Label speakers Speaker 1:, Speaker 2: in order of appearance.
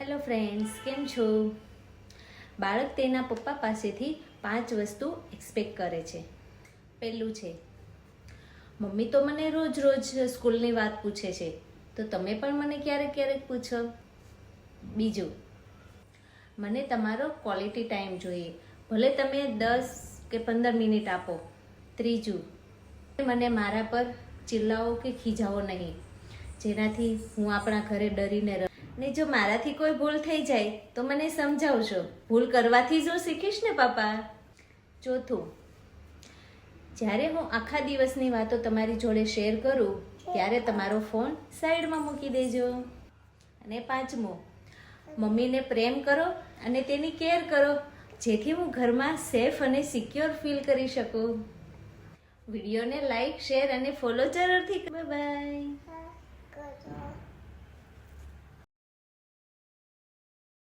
Speaker 1: Hello friends કેમ છો? બાળક તેના પપ્પા પાસેથી પાંચ વસ્તુ એક્સપેક્ટ કરે છે. પહેલું છે, મમ્મી તો મને રોજ રોજ સ્કૂલની વાત પૂછે છે, તો તમે પણ મને ક્યારેક ક્યારેક પૂછો? બીજું, મને તમારો ક્વોલિટી ટાઈમ જોઈએ. ભલે તમે દસ કે પંદર મિનિટ આપો. ત્રીજું, મને મારા પર ચિલ્લાઓ કે ખીજાઓ નહીં. જેનાથી હું આપણા ઘરે ડરીને રહ. ને જો મારાથી કોઈ ભૂલ થઈ જાય, તો મને સમજાવજો. ભૂલ કરવાથી જ હું શીખીશ ને પાપા ચોથું. જ્યારે હું આખા દિવસની વાતો તમારી જોડે શેર કરું, ત્યારે તમારો ફોન સાઈડમાં મૂકી દેજો. અને પાંચમું, મમ્મીને પ્રેમ કરો અને તેની કેર કરો, જેથી હું ઘરમાં સેફ અને સિક્યોર ફીલ કરી શકું. વિડીયોને લાઈક, શેર અને ફોલો જરૂરથી બાય